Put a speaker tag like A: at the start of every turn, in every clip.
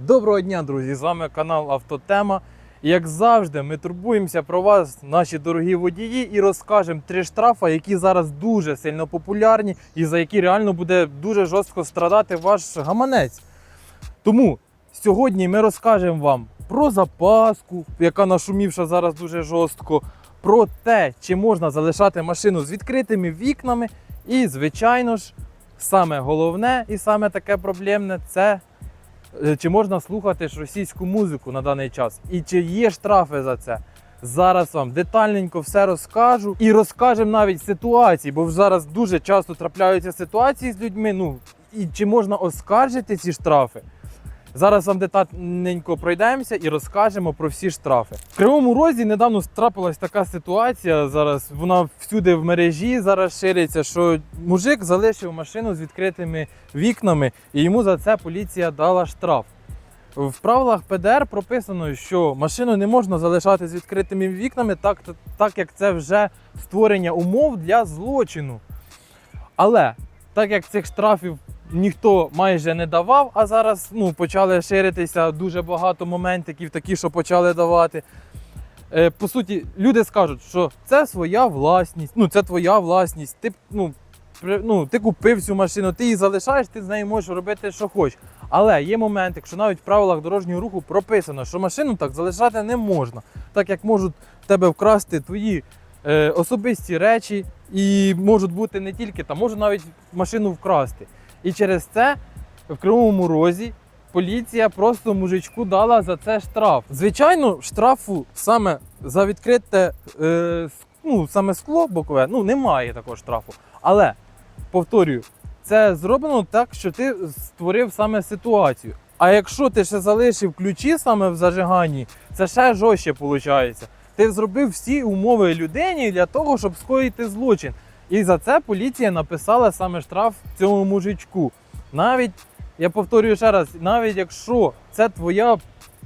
A: Доброго дня, друзі! З вами канал Автотема. Як завжди, ми турбуємося про вас, наші дорогі водії, і розкажемо три штрафи, які зараз дуже сильно популярні і за які реально буде дуже жорстко страдати ваш гаманець. Тому сьогодні ми розкажемо вам про запаску, яка нашумівша зараз дуже жорстко, про те, чи можна залишати машину з відкритими вікнами. І, звичайно ж, саме головне і саме таке проблемне це чи можна слухати ж російську музику на даний час, і чи є штрафи за це. Зараз вам детальненько все розкажу і розкажемо навіть ситуації, бо зараз дуже часто трапляються ситуації з людьми. Ну і чи можна оскаржити ці штрафи? Зараз вам детальненько пройдемося і розкажемо про всі штрафи. В Кривому Розі недавно трапилась така ситуація. Зараз вона всюди в мережі зараз шириться, що мужик залишив машину з відкритими вікнами, і йому за це поліція дала штраф. В правилах ПДР прописано, що машину не можна залишати з відкритими вікнами, так, так як це вже створення умов для злочину. Але так як цих штрафів ніхто майже не давав, а зараз ну, почали ширитися дуже багато моментиків, такі, що почали давати. Е, по суті, люди скажуть, що це своя власність, ну це твоя власність. Ти, ну, ну, ти купив цю машину, ти її залишаєш, ти з нею можеш робити, що хочеш. Але є момент, якщо навіть в правилах дорожнього руху прописано, що машину так залишати не можна, так як можуть тебе вкрасти твої е, особисті речі, і можуть бути не тільки там, можуть навіть машину вкрасти. І через це в Кривому Розі поліція просто мужичку дала за це штраф. Звичайно, штрафу саме за відкрите е, ну, саме скло бокове, ну немає такого штрафу. Але повторюю, це зроблено так, що ти створив саме ситуацію. А якщо ти ще залишив ключі саме в зажиганні, це ще жорстче виходить. Ти зробив всі умови людині для того, щоб скоїти злочин. І за це поліція написала саме штраф цьому мужичку. Навіть, я повторюю ще раз, навіть якщо це твоя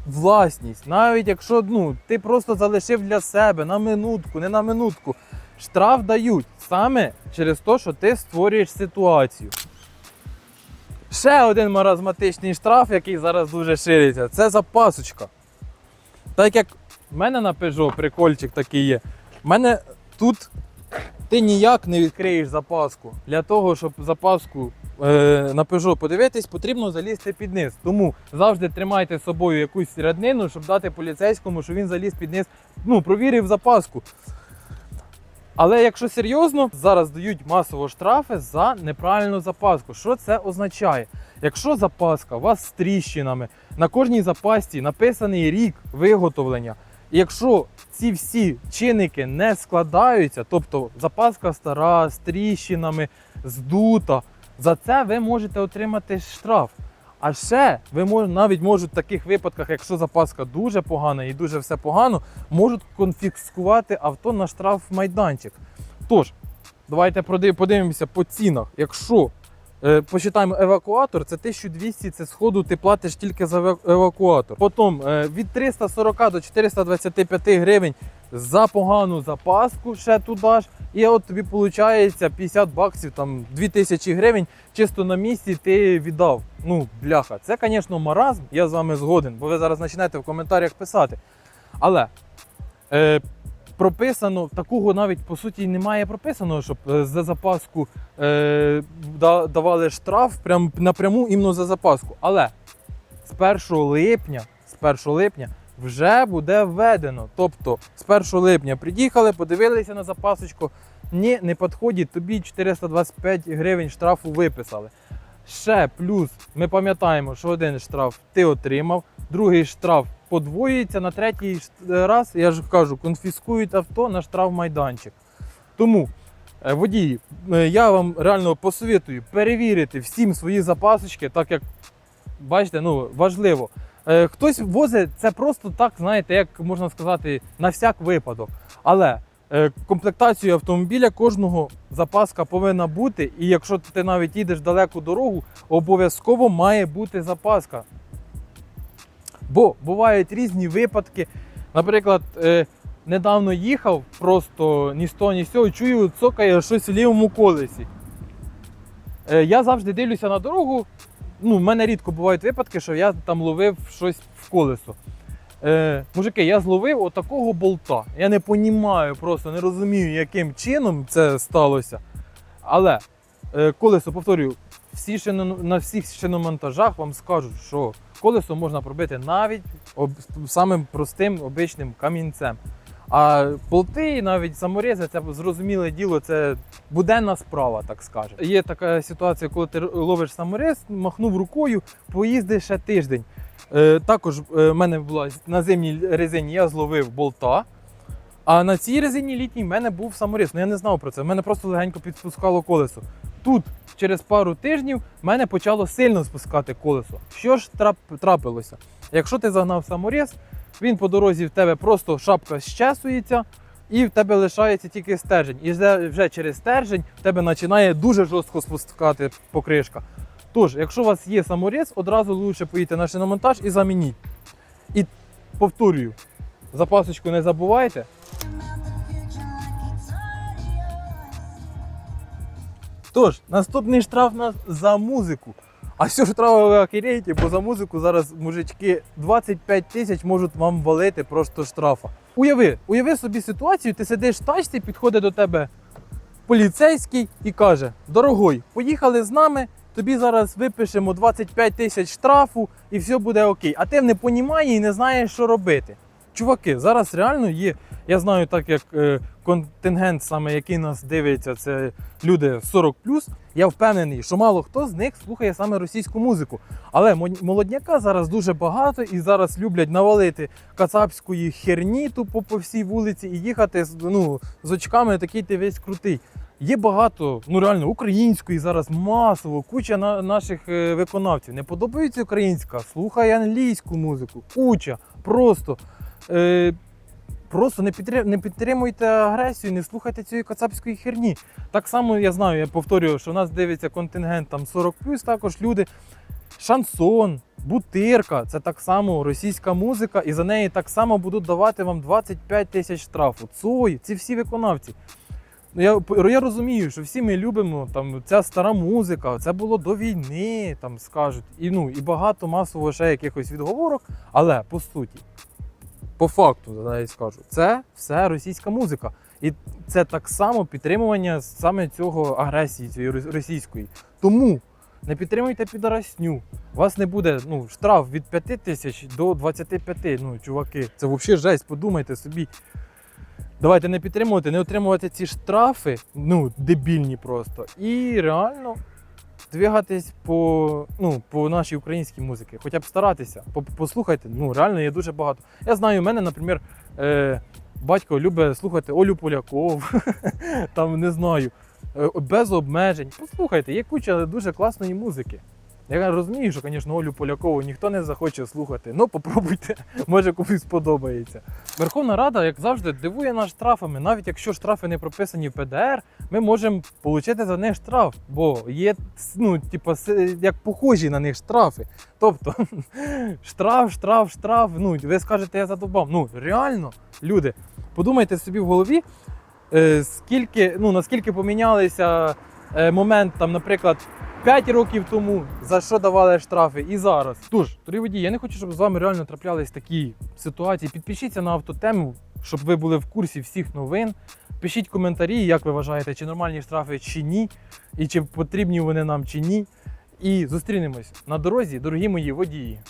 A: власність, навіть якщо ну, ти просто залишив для себе на минутку, не на минутку, штраф дають саме через те, що ти створюєш ситуацію. Ще один маразматичний штраф, який зараз дуже шириться, це запасочка. Так як в мене на Peugeot прикольчик такий є, в мене тут ти ніяк не відкриєш запаску. Для того, щоб запаску е, на Peugeot подивитись, потрібно залізти під низ. Тому завжди тримайте з собою якусь ряднину, щоб дати поліцейському, щоб він заліз під низ, ну, провірив запаску. Але якщо серйозно, зараз дають масово штрафи за неправильну запаску. Що це означає? Якщо запаска у вас з тріщинами, на кожній запасці написаний рік виготовлення, якщо ці всі чинники не складаються, тобто запаска стара, з тріщинами, здута, за це ви можете отримати штраф. А ще ви мож, навіть можуть в таких випадках, якщо запаска дуже погана і дуже все погано, можуть конфіскувати авто на штраф майданчик. Тож, давайте подивимося по цінах. Якщо посчитаємо евакуатор, це 1200, це сходу ти платиш тільки за евакуатор. Потім е, від 340 до 425 гривень за погану запаску ще туди ж. І от тобі виходить 50 баксів, там 2000 гривень чисто на місці ти віддав. Ну, бляха, це, звісно, маразм, я з вами згоден, бо ви зараз почнете в коментарях писати. Але е, прописано, такого навіть по суті немає прописаного, щоб е, за запаску е, давали штраф прям напряму іменно за запаску. Але з 1 липня, з 1 липня вже буде введено. Тобто з 1 липня приїхали, подивилися на запасочку. Ні, не підходить, тобі 425 гривень штрафу виписали. Ще плюс ми пам'ятаємо, що один штраф ти отримав, другий штраф подвоюється, на третій раз, я ж кажу, конфіскують авто на штраф майданчик. Тому, е, водії, е, я вам реально посоветую перевірити всім свої запасочки, так як бачите, ну важливо. Е, Хтось возить це просто так, знаєте, як можна сказати, на всяк випадок. Але комплектацію автомобіля кожного запаска повинна бути. І якщо ти навіть їдеш далеку дорогу, обов'язково має бути запаска. Бо бувають різні випадки. Наприклад, е, недавно їхав, просто ні з того, ні з цього, чую, цокає щось в лівому колесі. Е, я завжди дивлюся на дорогу, ну, в мене рідко бувають випадки, що я там ловив щось в колесо. Е, мужики, я зловив отакого болта. Я не понімаю, просто не розумію, яким чином це сталося. Але е, колесо, повторюю, всі шино, на всіх шиномонтажах вам скажуть, що колесо можна пробити навіть об, самим простим обичним камінцем. А болти, навіть саморізи, це зрозуміле діло, це буденна справа, так скажемо. Є така ситуація, коли ти ловиш саморіз, махнув рукою, поїздиш ще тиждень. Е, також в мене була на зимній резині, я зловив болта. А на цій резині літній в мене був саморіз. Ну я не знав про це. В мене просто легенько підспускало колесо. Тут через пару тижнів мене почало сильно спускати колесо. Що ж трапилося? Якщо ти загнав саморіз, він по дорозі в тебе просто шапка щесується, і в тебе лишається тільки стержень. І вже через стержень в тебе починає дуже жорстко спускати покришка. Тож, якщо у вас є саморіз, одразу лучше поїдьте на шиномонтаж і замініть. І повторюю, запасочку не забувайте. Тож, наступний штраф на за музику. А що штрафи ви охереєте, бо за музику зараз мужички 25 тисяч можуть вам валити просто штрафа. Уяви, уяви собі ситуацію, ти сидиш в тачці, підходить до тебе поліцейський і каже: Дорогой, поїхали з нами, тобі зараз випишемо 25 тисяч штрафу і все буде окей. А ти не понімаєш і не знаєш, що робити. Чуваки, зараз реально є. Я знаю, так як е, контингент, саме який нас дивиться, це люди 40 Я впевнений, що мало хто з них слухає саме російську музику. Але молодняка зараз дуже багато і зараз люблять навалити кацапської херні тупо по всій вулиці і їхати ну, з очками, такий ти весь крутий. Є багато, ну реально, української зараз масово, куча на, наших е, виконавців. Не подобається українська, слухай англійську музику, куча. Просто. Е, Просто не, підтри- не підтримуйте агресію, не слухайте цієї кацапської херні. Так само я знаю, я повторюю, що в нас дивиться контингент там 40 також люди. Шансон, бутирка це так само російська музика, і за неї так само будуть давати вам 25 тисяч штрафу. Цой, ці всі виконавці. Ну, Я, я розумію, що всі ми любимо там ця стара музика, це було до війни, там скажуть, і ну і багато масово ще якихось відговорок. Але по суті, по факту, навіть скажу, це все російська музика. І це так само підтримування саме цього агресії, цієї російської. Тому не підтримуйте підарасню. У вас не буде ну, штраф від 5 тисяч до 25. Ну, чуваки, це взагалі жесть, подумайте собі. Давайте не підтримувати, не отримувати ці штрафи, ну, дебільні просто. І реально двигатись по, ну, по нашій українській музиці. Хоча б старатися. Послухайте, ну реально є дуже багато. Я знаю, у мене, наприклад, е, батько любить слухати Олю Поляков, там не знаю, е, без обмежень. Послухайте, є куча дуже класної музики. Я розумію, що, звісно, Олю Полякову ніхто не захоче слухати. Ну, попробуйте, може комусь сподобається. Верховна Рада, як завжди, дивує нас штрафами. Навіть якщо штрафи не прописані в ПДР, ми можемо отримати за них штраф, бо є ну, типу, як похожі на них штрафи. Тобто штраф, штраф, штраф. Ну, ви скажете, я задобав. Ну, реально, люди, подумайте собі в голові, е, скільки, ну, наскільки помінялися е, момент, там, наприклад, 5 років тому, за що давали штрафи, і зараз. Тож, дорогі водії, я не хочу, щоб з вами реально траплялись такі ситуації. Підпишіться на автотему, щоб ви були в курсі всіх новин. Пишіть коментарі, як ви вважаєте, чи нормальні штрафи, чи ні, і чи потрібні вони нам, чи ні. І зустрінемось на дорозі, дорогі мої водії.